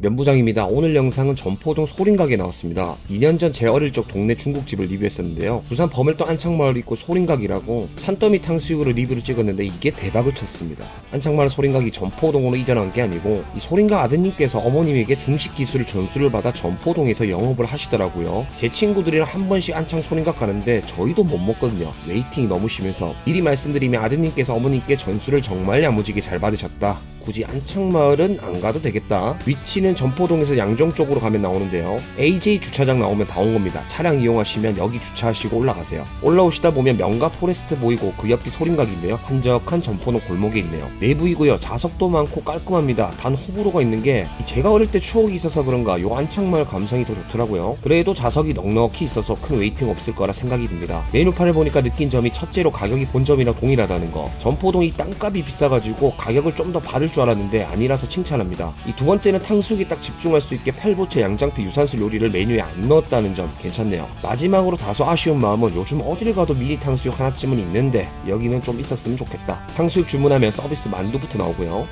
면부장입니다. 오늘 영상은 전포동 소린가게 나왔습니다. 2년 전 제 어릴 적 동네 중국집을 리뷰했었는데요. 부산 범을동 안창마을 있고 소린각이라고 산더미 탕수육으로 리뷰를 찍었는데 이게 대박을 쳤습니다. 안창마을 소린각이 전포동으로 이전한 게 아니고 이 소린각 아드님께서 어머님에게 중식 기술 전수를 받아 전포동에서 영업을 하시더라고요. 제 친구들이랑 한 번씩 안창 소린각 가는데 저희도 못 먹거든요. 웨이팅이 너무 심해서 미리 말씀드리면 아드님께서 어머님께 전수를 정말 야무지게 잘 받으셨다. 굳이 안창마을은 안 가도 되겠다. 위치는 전포동에서 양정 쪽으로 가면 나오는데요. AJ 주차장 나오면 다 온 겁니다. 차량 이용하시면 여기 주차하시고 올라가세요. 올라오시다 보면 명가 포레스트 보이고 그 옆이 소림각인데요. 한적한 전포동 골목에 있네요. 내부이고요. 좌석도 많고 깔끔합니다. 단 호불호가 있는 게 제가 어릴 때 추억이 있어서 그런가 요 안창마을 감성이 더 좋더라고요. 그래도 좌석이 넉넉히 있어서 큰 웨이팅 없을 거라 생각이 듭니다. 메뉴판을 보니까 느낀 점이 첫째로 가격이 본점이랑 동일하다는 거. 전포동이 땅값이 비싸가지고 가격을 좀 더 받을 줄 알았는데 아니라서 칭찬합니다. 이 두 번째는 탕수육이 딱 집중할 수 있게 팔보채 양장피 유산슬 요리를 메뉴에 안 넣었다는 점 괜찮네요. 마지막으로 다소 아쉬운 마음은 요즘 어딜 가도 미니 탕수육 하나쯤은 있는데 여기는 좀 있었으면 좋겠다. 탕수육 주문하면 서비스 만두부터 나오고요.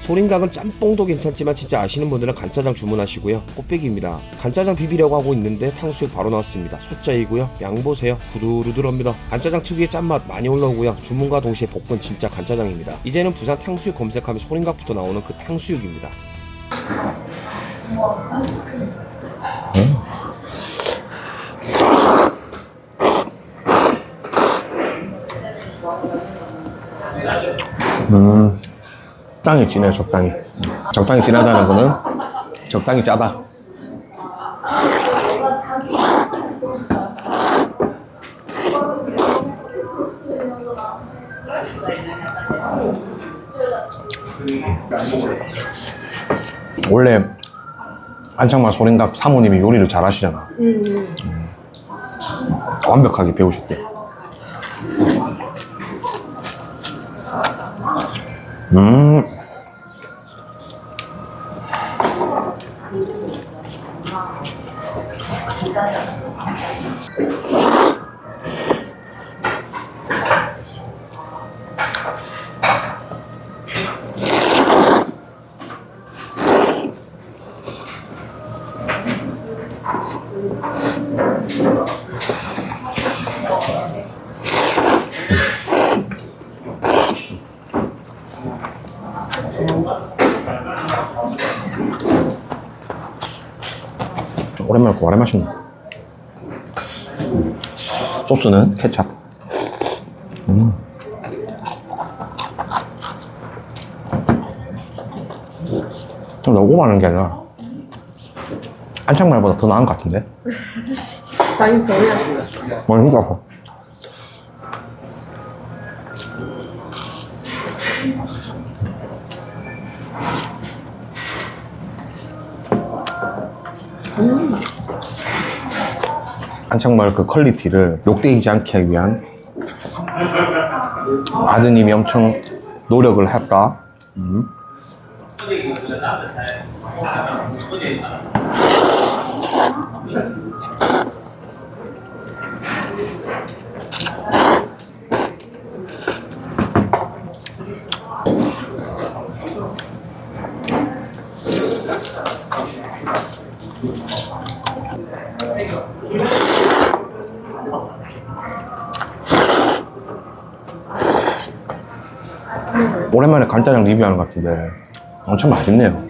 소림각은 짬뽕도 괜찮지만 진짜 아시는 분들은 간짜장 주문하시고요. 꽃배기입니다. 간짜장 비비려고 하고 있는데 탕수육 바로 나왔습니다. 소짜이고요. 양 보세요. 부들부들합니다. 간짜장 특유의 짠맛 많이 올라오고요. 주문과 동시에 볶은 진짜 간짜장입니다. 이제는 부산 탕수육 검색하면 소림각부터 나오는 그 탕수육입니다. 음, 적당히 진해, 적당히. 적당히 진하다는 거는 적당히 짜다. 원래 안창마 소린각 사모님이 요리를 잘 하시잖아. 음. 완벽하게 배우셨대. 음. 좀 오랜만에 고아래 맛있네. 음. 소스는 케찹. 음. 좀 너무 많은 게 아니라 안창말보다 더 나은 것 같은데? 사장님 정리하시면 뭐 진짜 아파. 안창말 그 퀄리티를 욕되이지 않게 하기 위한 아드님이 엄청 노력을 했다. 음. 오랜만에 간짜장 리뷰하는 것 같은데 엄청 맛있네요.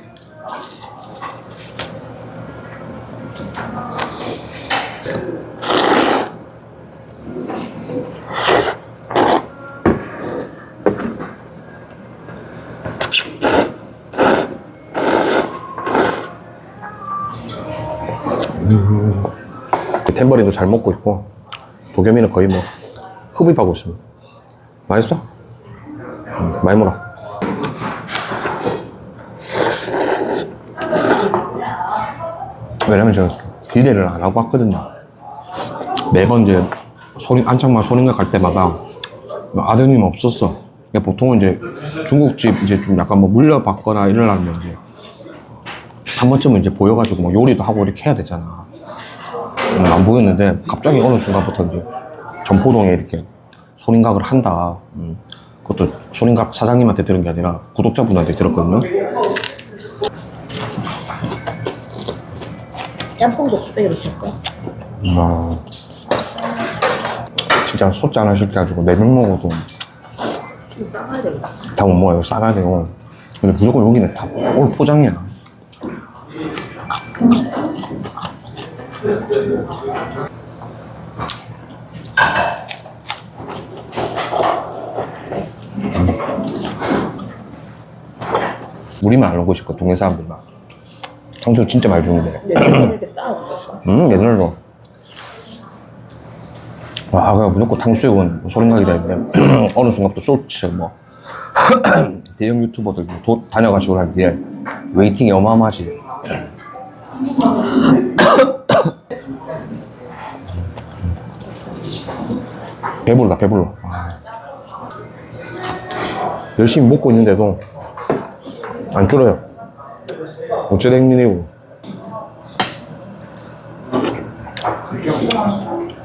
음, 템버린도 잘 먹고 있고 도겸이는 거의 뭐 흡입하고 있습니다. 맛있어? 음, 많이 먹어. 왜냐면 제가 기대를 안 하고 왔거든요. 매번 이제 소린, 안창마 소린가 갈 때마다 아드님 없었어. 그러니까 보통은 이제 중국집 이제 좀 약간 뭐 물려받거나 이러려면 이제 한 번쯤은 이제 보여가지고 뭐 요리도 하고 이렇게 해야 되잖아. 음, 안 보였는데 갑자기 어느 순간부터 이제 전포동에 이렇게 소림각을 한다. 음. 그것도 소림각 사장님한테 들은 게 아니라 구독자분한테 들었거든요. 짬뽕도 곱빼기로 켰어. 아, 진짜 소짜 하나 시켜가지고 네 명 먹어도 이거 싸가야 된다. 다 못 먹어요. 싸가야 돼요. 근데 무조건 여기는 다올 포장이야. 우리만 알고 싶고 동네 사람들만. 탕수육 진짜 많이 주는데. 근데 맨날 이렇게 싸워주셨어. 음, 옛날로. 와, 그냥 무조건 탕수육은 소림각이 되는데, 어느 순간부터 쇼츠, 뭐, 대형 유튜버들 도, 다녀가시고 한 뒤에 웨이팅이 어마어마하지. 배불러다, 배불러. 와. 열심히 먹고 있는데도 안 줄어요. 어째된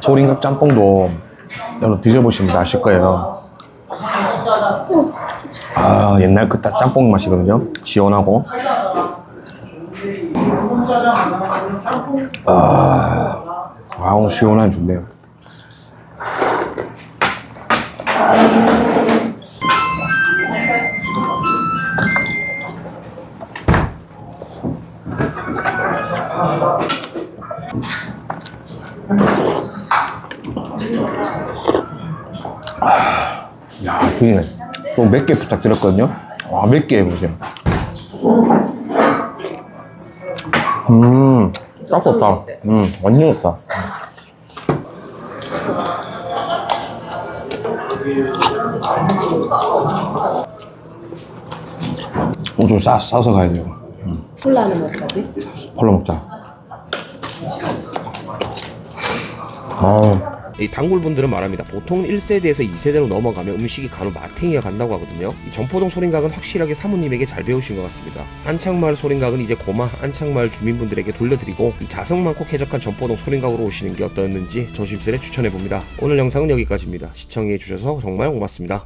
소림각 짬뽕도 여러분 드셔보시면 아실 거예요. 아 옛날 그딱 짬뽕 맛이거든요. 시원하고. 아, 아우 시원한 좋네요. 야, 그게 또몇개 부탁드렸거든요. 와, 몇개 해보세요. 음, 딱 좋다. 음, 완전 좋다. 오 좀 싸, 싸서 가야 돼요. 콜라는 먹자, 우리? 콜라 먹자. 아, 이 단골분들은 말합니다. 보통 1세대에서 2세대로 넘어가면 음식이 간혹 마탱이가 간다고 하거든요. 이 전포동 소림각은 확실하게 사모님에게 잘 배우신 것 같습니다. 안창마을 소림각은 이제 고마 안창마을 주민분들에게 돌려드리고 이 자성 많고 쾌적한 전포동 소림각으로 오시는 게 어떠했는지 조심스레 추천해봅니다. 오늘 영상은 여기까지입니다. 시청해주셔서 정말 고맙습니다.